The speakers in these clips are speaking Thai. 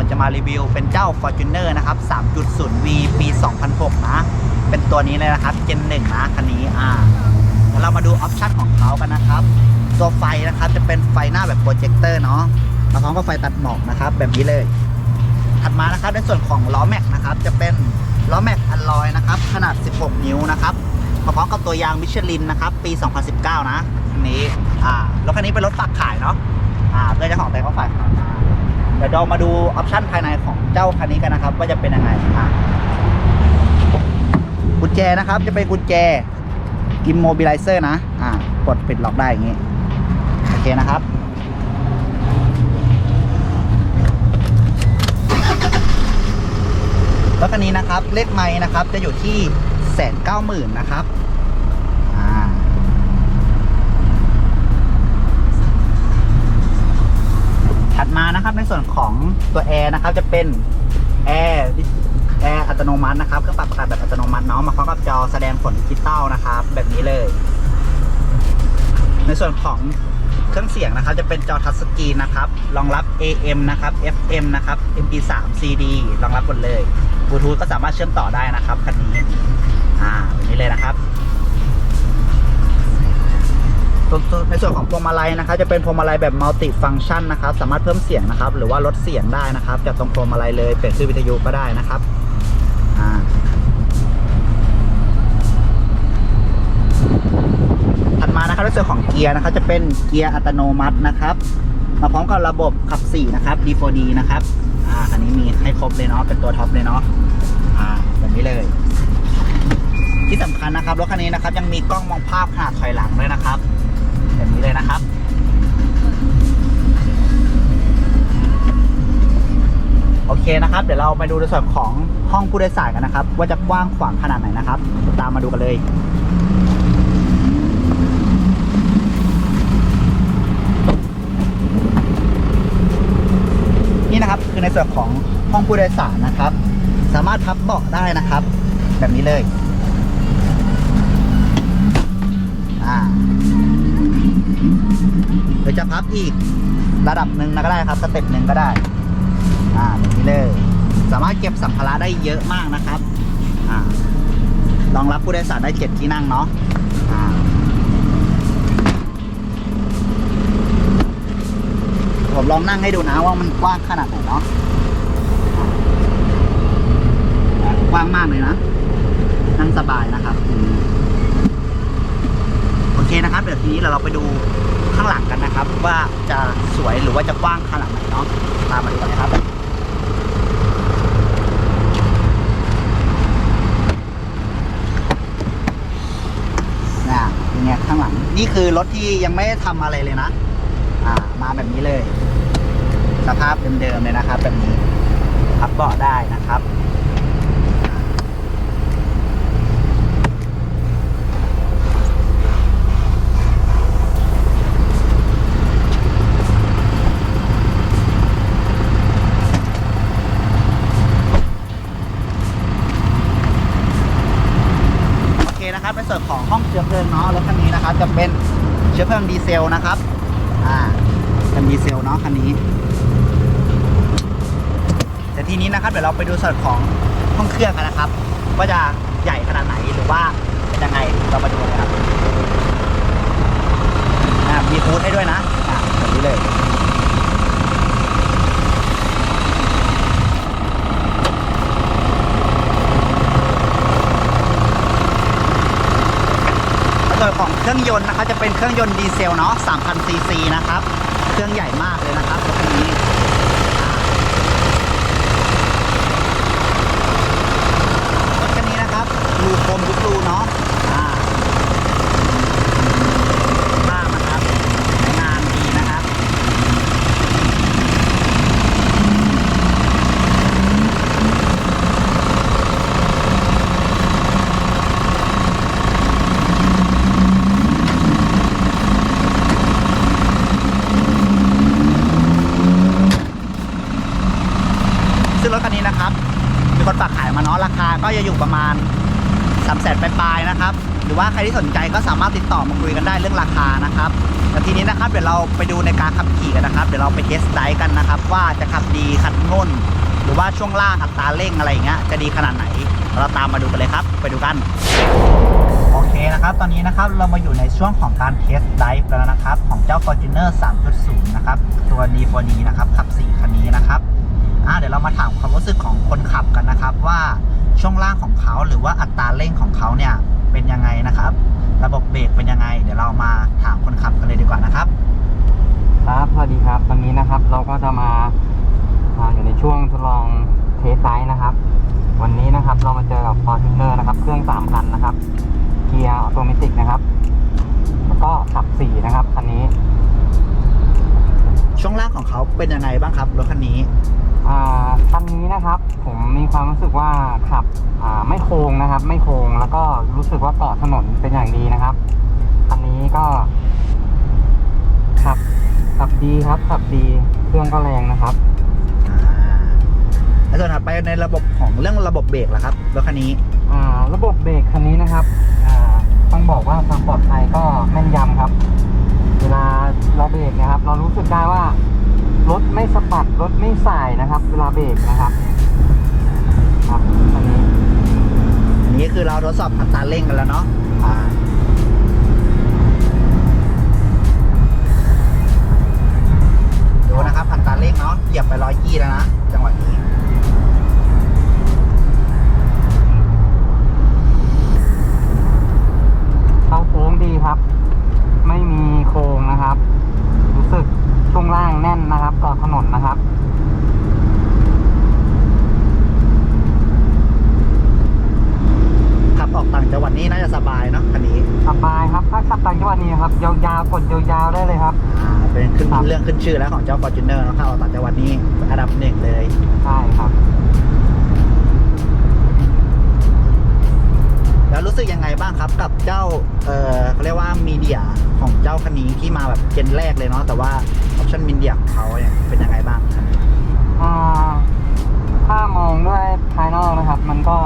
ผมจะมารีวิวเป็นเจ้า Fortuner นะครับ 3.0V ปี 2006 นะ เป็นตัวนี้เลยนะครับ Gen 1 นะคันนี้อ่าเดี๋ยวเรามาดูออปชั่นของเขากันนะครับ ตัวไฟนะครับจะเป็นไฟหน้าแบบโปรเจคเตอร์เนาะมาพร้อมกับไฟตัดหมอกนะครับ แบบนี้เลย ถัดมานะครับในส่วนของล้อแม็กนะครับ จะเป็นล้อแม็กอัลลอยนะครับ ขนาด 16 นิ้วนะครับมาพร้อมกับตัวยางมิชลินนะครับ ปี 2019 นะคันนี้อ่ารถคันนี้เป็นรถฝากขายเนาะอ่าเพื่อเจ้าของแต่เขาฝากขายมา เดี๋ยวเรามาดูออปชั่นภายในของเจ้าคันนี้กันนะครับ ว่าจะเป็นยังไงอ่ากุญแจนะครับจะเป็นกุญแจ Immobilizer นะ อ่า กดปิดล็อกได้อย่างงี้ โอเคนะครับ รถคันนี้นะครับ เลขไม้นะครับ จะอยู่ที่แสนเก้าหมื่นนะครับ มานะครับ ในส่วนของตัวแอร์นะครับจะเป็นแอร์แอร์อัตโนมัตินะครับเครื่องปรับอากาศแบบอัตโนมัติเนาะมาพร้อมกับจอแสดงผลดิจิตอลนะครับ แบบนี้เลย ในส่วนของเครื่องเสียงนะครับ จะเป็นจอทัชสกรีนนะครับรองรับ AM นะครับ FM นะครับ MP3 CD รองรับหมดเลยบลูทูธก็สามารถเชื่อมต่อได้นะครับคันนี้อ่าแบบนี้เลยนะครับ ในส่วนของพวงมาลัยนะครับจะเป็นพวงมาลัยแบบมัลติฟังชันนะครับสามารถเพิ่มเสียงนะครับ หรือว่าลดเสียงได้นะครับจากตรงพวงมาลัยเลยเปลี่ยนชื่อวิทยุก็ได้นะครับอ่าถัดมานะครับในส่วนของเกียร์นะครับจะเป็นเกียร์อัตโนมัตินะครับ มาพร้อมกับระบบขับ4นะครับ D4D นะครับอ่าคันนี้มีให้ครบเลยเนาะเป็นตัวท็อปเลยเนาะอ่าแบบนี้เลยที่สำคัญนะครับรถคันนี้นะครับยังมีกล้องมองภาพขนาดถอยหลังด้วยนะครับ แบบนี้เลยนะครับโอเคนะครับ เดี๋ยวเราไปดูในส่วนของห้องผู้โดยสารกันนะครับ ว่าจะกว้างขวางขนาดไหนนะครับ ตามมาดูกันเลยนี่นะครับคือในส่วนของห้องผู้โดยสารนะครับ สามารถพับเบาะได้นะครับ แบบนี้เลย รือจะพับอีกระดับหนึ่งนะก็ได้ครับสเต็ปหนึ่งก็ได้ อ่าแบบนี้เลย สามารถเก็บสัมภาระได้เยอะมากนะครับ อ่ารองรับผู้โดยสารได้เจ็ดที่นั่งเนาะอ่าผมลองนั่งให้ดูนะว่ามันกว้างขนาดไหนเนาะกว้างมากเลยนะ นั่งสบายนะครับ โอเคนะครับ เดี๋ยวทีนี้เราไปดู ข้างหลังกันนะครับ ว่าจะสวยหรือว่าจะกว้างขนาดไหนเนาะตามมาดูกันนะครับนะเป็นไงข้างหลังนี่คือรถที่ยังไม่ได้ทำอะไรเลยนะ อ่า มาแบบนี้เลย สภาพเดิมๆเลยนะครับ แบบนี้พับเบาะได้นะครับ ส่วนของห้องเชื้อเพลิงเนาะรถคันนี้นะครับจะเป็นเชื้อเพลิงดีเซลนะครับอ่าเป็นดีเซลเนาะคันนี้แต่ทีนี้นะครับเดี๋ยวเราไปดูส่วนของห้องเครื่องกันนะครับว่าจะใหญ่ขนาดไหนหรือว่าเป็นยังไงเรามาดูเลยครับอ่ามีฟูดให้ด้วยนะ อ่าแบบนี้เลย ส่วนของเค รื่องยนต์นะครับจะเป็นเครื่องยนต์ดีเซลเนาะ3,000ซีซีนะครับ เครื่องใหญ่มากเลยนะครับรถคันนี้รถคันนี้นะครับรูโคมทุกรูเนาะอ่ามากนะครับใช้งานดีนะครับ โอะเนาะราคาก็จะอยู่ประมาณสามแสนปลายๆนะค หรือว่าใครที่สนใจก็สามารถติดต่อมาคุยกันได้เรื่องราคานะครับแต่ทีนี้นะครับเดี๋ยวเราไปดูในการขับขี่กันนะครับ เดี๋ยวเราไปเทสไดรฟ์กันนะครับ ว่าจะขับดีขับง่นหรือว่าช่วงล่างอัตราเร่งอะไรอย่างเงี้ยจะดีขนาดไหน เราตามมาดูกันเลยครับ ไปดูกันโอเคนะครับ ตอนนี้นะครับเรามาอยู่ในช่วงของการเทสไดฟ์แล้วนะครับ ของเจ้า Fortuner 3.0 นะครับ ตัว D4D นะครับขับ 4 คันนี้นะครับอ่าเดี๋ยวเรามาถามความรู้สึกของคนขับกันนะครับ ว่าช่วงล่างของเขาหรือว่าอัตราเร่งของเขาเนี่ย เป็นยังไงนะครับ ระบบเบรกเป็นยังไง เดี๋ยวเรามาถามคนขับกันเลยดีกว่านะครับ ครับสวัสดีครับตอนนี้นะครับเราก็จะมาอ่าอยู่ในช่วงทดลองเทสไดรฟ์นะครับ วันนี้นะครับเรามาเจอกับ Fortuner นะครับ เครื่อง3คันนะครับ เกียร์ออโตเมติกนะครับ แล้วก็ขับ4นะครับคันนี้ ช่วงล่างของเขาเป็นยังไงบ้างครับรถคันนี้อ่าคันนี้นะครับผ มมีความรู้สึกว่าขับอ่าไม่โค้งนะครับ ไม่โค้งแล้วก็รู้สึกว่าเกาะถนนเป็นอย่างดีนะครับคันนี้ก็ขับขับดีครับขับดีเครื่องก็แรงนะครับอ่าแล้วส่วนถัดไปในระบบของเรื่องระบบเบรกล่ะครับรถคันนี้อ่าระบบเบรกคันนี้นะครับอ่าต้องบอกว่าความปลอดภัยก็แม่นยำครับ เวลาเราเบรกเนะครับ เรารู้สึกได้ว่ารถไม่สะบัดรถไม่สายนะครับ เวลาเบรกนะครับ ครับอันนี้อันนี้คือเราทดสอบอัตราเร่งกันแล้วเนาะอ่าดูนะครับอัตราเร่งเนาะเหยียบไปร้อยยี่แล้วนะจังหวะนี้เข้าโค้งดีครับ ไม่มีโค้งนะครับ รู้สึกช่วงล่างแน่นนะครับกาะถนนนะครับออกต่างจังหวัด นี้น่าจะสบายเนาะคันนี้สบายครับถ้าขับต่างจังหวัดนี้ครับยาวๆกดยาวๆได้เลยครับอ่าเป็นขึ้นครับเรื่องขึ้นชื่อแล้วของเจ้า Fortuner เนาะขับออกต่างจังหวัดนี้อันดับหนึ่งเลยใช่ครับ แล้วรู้สึกยังไงบ้างครับกับเจ้าเออเขาเรียกว่ามีเดียของเจ้าคันนี้ที่มาแบบเจนแรกเลยเนาะแต่ว่าออปชั่นมีเดียของเขาเนี่ยเป็นยังไงบ้างคันนี้อ่าถ้ามองด้วยภายนอกนะครับ มันก็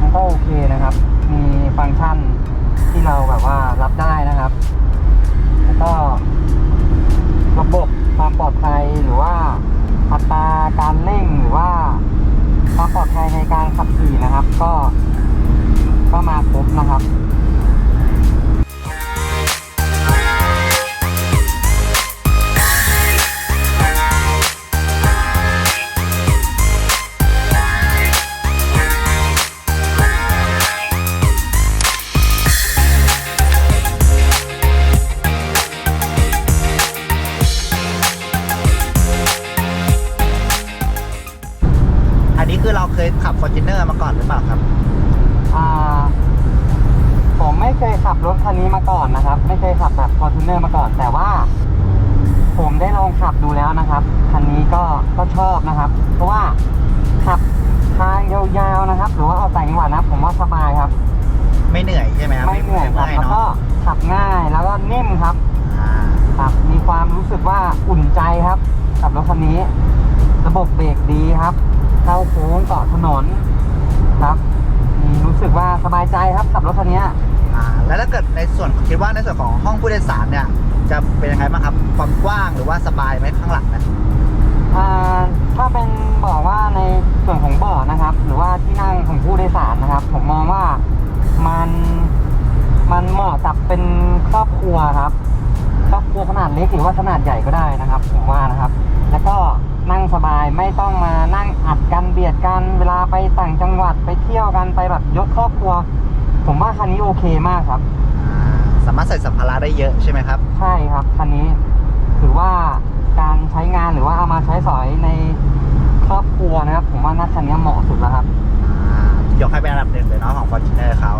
มันก็โอเคนะครับมี ฟังก์ชันที่เราแบบว่ารับได้นะครับ แล้วก็ระบบความปลอดภัยหรือว่าอัตราการเร่งหรือว่าความปลอดภัยในการขับขี่นะครับ ก็ก็มาครบนะครับ นนี้มาก่อนนะครับ ไม่เคยขับแบบ Fortuner มาก่อน แต่ว่า ผมได้ลองขับดูแล้วนะครับคันนี้ก็ก็ชอบนะครับ เพราะว่าขับทางยาวๆนะครับ หรือว่าเอาต่างจังหวัดนะผมว่าสบายครับ ไม่เหนื่อยใช่ไหมครับไม่เหนื่อยครับไม่แล้วเนาะก็ขับง่ายแล้วก็นิ่มครับอ่าครับมีความรู้สึกว่าอุ่นใจครับกับรถคันนี้ ระบบเบรกดีครับ เข้าโค้งเกาะถนนครับมีรู้สึกว่าสบายใจครับกับรถคันนี้อ่า แล้วถ้าเกิดในส่วนคิดว่าในส่วนของห้องผู้โดยสารเนี่ย จะเป็นยังไงบ้างครับความกว้างหรือว่าสบายไหมข้างหลังเนี่ยอ่าถ้าเป็นบอกว่าในส่วนของเบาะนะครับ หรือว่าที่นั่งของผู้โดยสารนะครับ ผมมองว่ามันมันเหมาะกับเป็นครอบครัวครับ ครอบครัวขนาดเล็กหรือว่าขนาดใหญ่ก็ได้นะครับผมว่านะครับ แล้วก็นั่งสบายไม่ต้องมานั่งอัดกันเบียดกันเวลาไปต่างจังหวัดไปเที่ยวกันไปแบบยกครอบครัว ผมว่าคันนี้โอเคมากครับอ่าสามารถใส่สัมภาระได้เยอะใช่ไหมครับ ใช่ครับคันนี้ถือว่าการใช้งานหรือว่าเอามาใช้สอยในครอบครัวนะครับ ผมว่าน่าคันนี้เหมาะสุดแล้วครับอ่ายกให้เป็นอันดับหนึ่งเลยเนาะของ Fortuner เขา